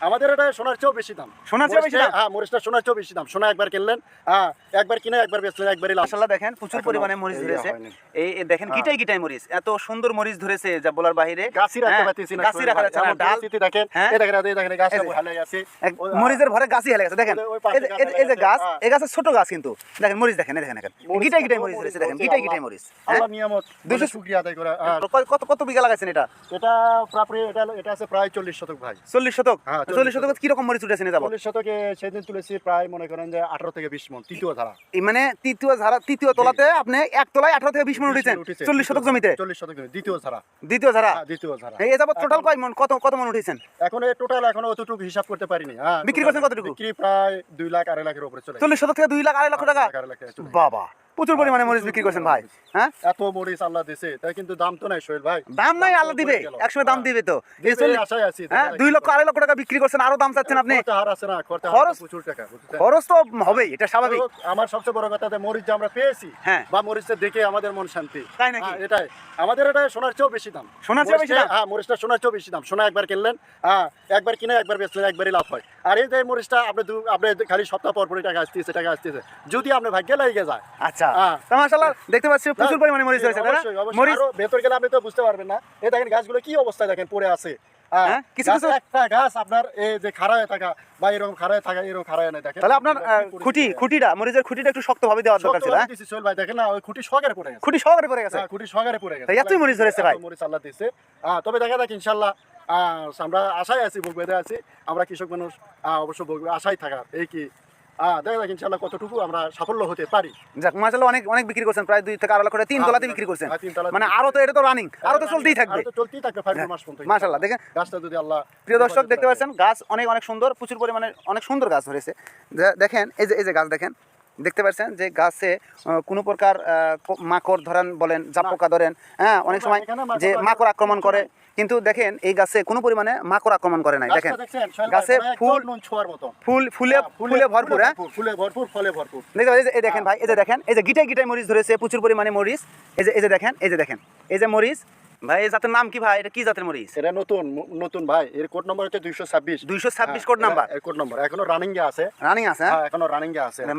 আমাদের এটা সোনার চেয়েও বেশি দাম। সোনার চেয়েও বেশি দাম? হ্যাঁ মরিচটা সোনার চেয়েও বেশি দাম। সোনা একবার কিনলেন হ্যাঁ একবার কিনে একবার বেচলেন একবারই লাভ মাশাআল্লাহ দেখেন প্রচুর পরিমাণে মরিচ ধরেছে। এই দেখেন হ্যাঁ। গিটাই গিটাই মরিচ? এত সুন্দর মরিচ ধরেছে যা বলার বাইরে গাছি রাখতে হ্যাঁ, পারতেছি না গাছি রাখা যাচ্ছে না, ডাল পরিস্থিতি দেখেন হ্যাঁ? এই দেখেন এই দেখেন এই ভালো গেছে। মরিচের ভরে গাছই হেলে গেছে দেখেন। এই যে- গাছ এই হেলে গাছ গেছে, গাছের ছোট গাছ কিন্তু। দেখেন মরিচ দেখেন এই দেখেন দেখেন। গিটাই গিটাই মরিচ ধরেছে দেখেন গিটাই গিটাই মরিচ? আল্লাহ নিয়ামত দুশো শুক্রিয়া আদায় করে। কত- কত বিঘা লাগাইছেন এটা? এটা প্রায় এটা এটা আছে প্রায় চল্লিশ শতক ভাই চল্লিশ শতক? হ্যাঁ, চল্লিশ শতক কীরকম মরিচ উঠেছে যাব? চল্লিশ শতকে সেদিন তুলেছি প্রায় মনে করেন যে আঠারো থেকে বিশ মন তৃতীয় ধারা। মানে তৃতীয় ধারা তৃতীয় তলাতে আপনি এক তলায় আঠারো থেকে বিশ মিনিট উঠেছেন চল্লিশ শতক জমিতে? চল্লিশ শতক জমি, দ্বিতীয় ধারা। দ্বিতীয় ধারা? হ্যাঁ, দ্বিতীয় ধারা। এই যাবত টোটাল কয় মন কত কত মন উঠেছেন? এখন এই টোটাল এখনও অতটুকু হিসাব করতে পারিনি হ্যাঁ। বিক্রি করছেন কতটুকু? বিক্রি প্রায় দুই লাখ আড়াই লাখের উপরে চলে চল্লিশ শতক থেকে দুই লাখ আড়াই লক্ষ টাকা। বাবা। প্রচুর পরিমাণে মরিচ বিক্রি করছেন ভাই হ্যাঁ? এত মরিচ আল্লাহ দিছে তাই কিন্তু দাম তো নাই সোহেল ভাই। দাম নাই আল্লাহ দিবে একসময় দাম হ্যাঁ। দিবে তো চল্লিশ- আশায় আছি হ্যাঁ দুই লক্ষ আড়াই লক্ষ টাকা বিক্রি করছেন আরও দাম চাচ্ছেন আপনি? খরচা প্রচুর টাকা খরচ তো হবেই এটা স্বাভাবিক। আমার সবচেয়ে বড় কথা মরিচ যে আমরা পেয়েছি হ্যাঁ। বা মরিচটা দেখে আমাদের মন শান্তি। তাই নাকি? হ্যাঁ, এটাই। আমাদের এটা সোনার চেয়েও বেশি দাম। সোনার চেয়েও বেশি দাম? হ্যাঁ মরিচটা সোনার চেয়েও বেশি দাম। সোনা একবার কিনলেন হ্যাঁ একবার কিনে একবার বেচলেন একবারই লাভ হয়। আর এই যে মরিচটা আপনি আপনি খালি সপ্তাহ পর পরই টাকা আসতেছে টাকা আসতেছে। যদি আপনি ভাগ্যে লাগে যায় আচ্ছা। হ্যাঁ। তা মাশাআল্লাহ দেখতে পাচ্ছি প্রচুর পরিমাণে মরিচ তাই না? অবশ্যই। মরিচ ভেতর গেলে আপনি তো বুঝতে পারবেন না। এই দেখেন গাছগুলো কি অবস্থায় দেখেন পড়ে আছে। কিছু কিছু- একটা গাছ আপনার এই যে খাড়ায় থাকা বা এরকম খাড়ায় থাকা এরকম খাড়ায় না দেখেন। তাহলে আপনার কি আহ, পরিস্থিতি। খুঁটি খুঁটিটা মরিচের খুঁটিটা একটু শক্তভাবে দেওয়ার দরকার ছিল হ্যাঁ? সোহেল ভাই দেখেন না ওই খুঁটি সহকারে পড়ে গেছে। খুঁটি সহকারে পড়ে গেছে। খুঁটি সহকারে পড়ে গেছে। এতই মরিচ ধরেছে ভাই? মরিচ আল্লাহ দিছে। তবে দেখা যাক ইনশাল্লাহ আহ, আমরা আশায় আছি বকবেদে আছি। আমরা কৃষক মানুষ অবশ্য বকবে আশায় থাকার এই কি? দেখা যাক ইনশাল্লাহ কতটুকু আমরা সাফল্য হতে পারি। যাক মাশাআল্লাহ অনেক অনেক বিক্রি করছেন প্রায় দুই থেকে আড়াই লক্ষ তিন তলাতে বিক্রি করছেন। তিন তলাতে মানে আরও তো এটা তো রানিং আরও তো চলতেই থাকবে। চলতেই থাকবে ফাইভ মাস পর্যন্ত মাশাআল্লাহ দেখেন গাছটা যদি আল্লাহ প্রিয় দর্শক দেখতে পাচ্ছেন গাছ অনেক অনেক সুন্দর প্রচুর পরিমাণে অনেক সুন্দর গাছ ধরেছে। দেখেন এই যে এই যে গাছ দেখেন দেখতে পাচ্ছেন যে গাছে কোনো প্রকার আহ, মাকড় ধরেন বলেন জাপ পোকা ধরেন হ্যাঁ অনেক সময় যে মাকড় আক্রমণ করে কিন্তু দেখেন এই গাছে কোনো পরিমাণে মাকড় আক্রমণ করে নাই। দেখেন গাছে মানে ফুল ফুল ফুলে হ্যাঁ, ফুলে ভরপুর হ্যাঁ? ফুলে ভরপুর ফলে ভরপুর। দেখতে পাচ্ছেন, এই দেখেন ভাই এই যে দেখেন এই যে গিটাই গিটাই মরিচ ধরেছে প্রচুর পরিমাণে মরিচ। এই যে এই যে দেখেন এই যে দেখেন এই যে মরিচ। ভাই এই জাতের নাম কি ভাই? এটা কি জাতের মরিচ? এটা নতুন নতুন ভাই। এর কোড নম্বর হচ্ছে দুইশো ছাব্বিশ। দুইশো ছাব্বিশ কোড নাম্বার। Code number. এখনও রানিং আছে। রানিং আছে হ্যাঁ? হ্যাঁ এখনও রানিং আছে। মানে